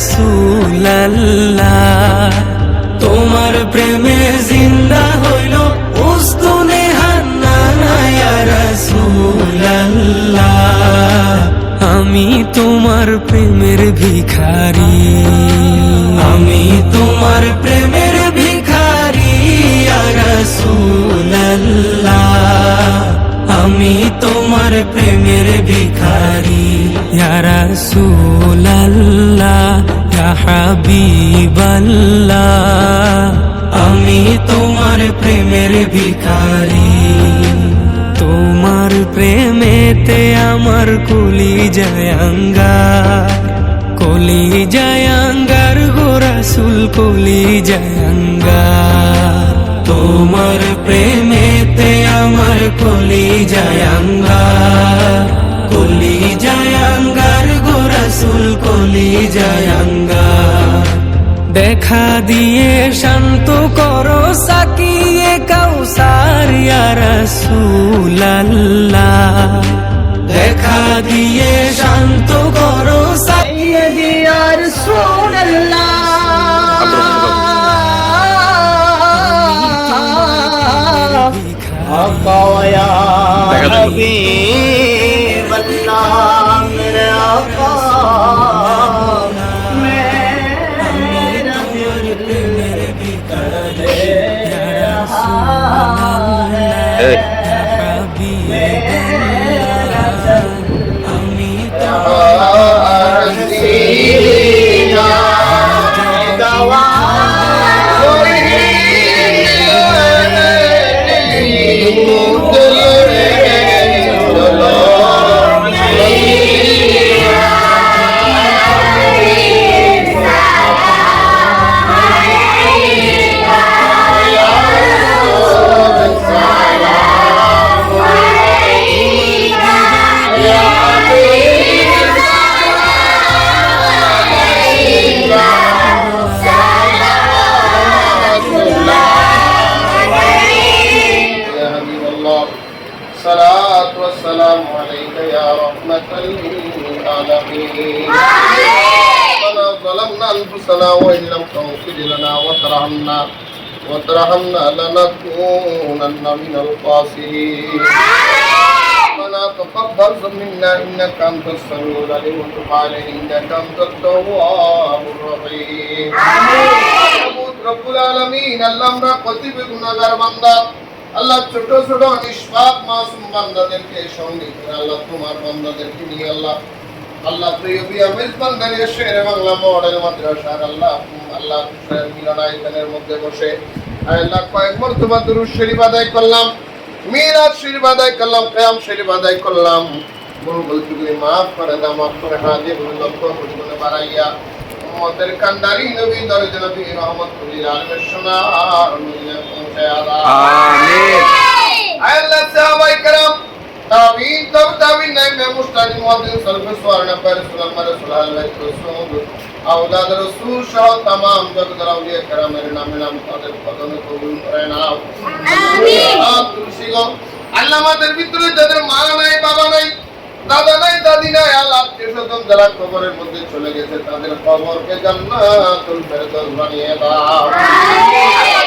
রসুল্লাহ তোমার প্রেমে জিন্দা হইল উস্তুনে হান্না রসুল্লাহ আমি তোমার প্রেমের ভিখারি। আমি তোমার প্রেমের ভিখারি রসুল্লাহ আমি তোমার প্রেমের ভিখারি রসুল্লাহ হাবিবাল্লাহ, আমি তোমার প্রেমের ভিখারি। তোমার প্রেমেতে আমার কলি জয়াঙ্গার কলি জয়াঙ্গার গোরাসুল কলি জয়াঙ্গার। তোমার প্রেমেতে আমার কলি জয়াঙ্গার কলি জয়াঙ্গার গোরাসুল কলি জয়াঙ্গার। দেখা দিয়ে শান্ত করো সাকিয়ে কাউসারিয়া রসুল্লাহ দেখা দিয়ে শান্ত করো সাকিয়ে দিয়া রসুল্লাহ ơi أنفسنا وإن لم تغفر لنا وترحمنا وترحمنا لنكونن من الخاسرين ربنا تقبل منا إنك أنت السميع العليم وتب علينا إنك أنت التواب الرحيم রব্বুল আলামিন আল্লাহ আমরা কতিব গুনাহগার বান্দা আল্লাহ ছোট ছোট নিষ্পাপ মাসুম বান্দাদেরকে সঙ্গে করে আল্লাহ তোমার বান্দাদেরকে নিয়ে আল্লাহ আল্লাহ প্রিয় মেজবান দাঁড়িয়ে শের বাংলা মডেল মাদ্রাসার আল্লাহ আল্লাহ মিলনায়তনের মধ্যে বসে। আল্লাহ, কয়েক মর্তবা দুরুদ শরীফ আদায় করলাম মিরাজ শরীফ আদায় করলাম কিয়াম শরীফ আদায় করলাম। ভুল গলতিগুলি মাফ করে দাও, মাফ করে হাজির লক্ষ্য পরিমাণে বাড়াইয়া। উম্মতের কান্ডারি, নবী দরজা নবী রহমতুল্লিল আলমের সোনার মদিনা আমিন। তাদের ভিতরে যাদের মা নাই বাবা নাই দাদা নাই দাদি নাই যারা মধ্যে চলে গেছে তাদের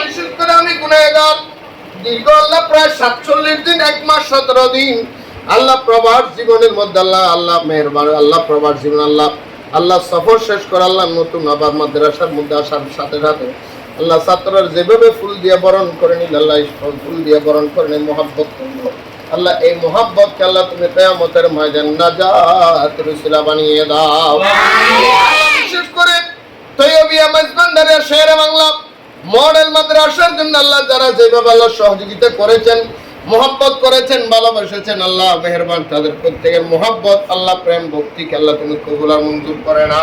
বিশেষ করে আমি দীর্ঘ আল্লাহ প্রায় সাতচল্লিশ দিন এক মাস সতেরো দিন আল্লাহ প্রবাস জীবনের মধ্যে আল্লাহ আল্লাহ মেহরবান আল্লাহ প্রবাস জীবন আল্লাহ আল্লাহ সফর শেষ করে আল্লাহ নতুন আবার মাদ্রাসার মধ্যে আসার সাথে সাথে আল্লাহ ছাত্ররা যেভাবে ফুল দিয়ে বরণ করে নিল আল্লাহ ফুল দিয়ে বরণ করে নিল মোহাব্বত করল। আল্লাহ এই মোহাব্বতকে আল্লাহ তুমি কেয়ামতের ময়দান নাজাত রুসিলা বানিয়ে দাও। বিশেষ করে তৈয়বিয়া মাইজবান্ডারের শেরে বাংলা মডেল মাদ্রাসার জন্য আল্লাহ যারা যেভাবে আল্লাহ সহযোগিতা করেছেন মোহাব্বত করেছেন, ভালোবাসেছেন, আল্লাহ মেহরবান তাদের প্রত্যেকের মোহাব্বত, আল্লাহ প্রেম ভক্তি আল্লাহ তুমি কবুল আর মঞ্জুর করে না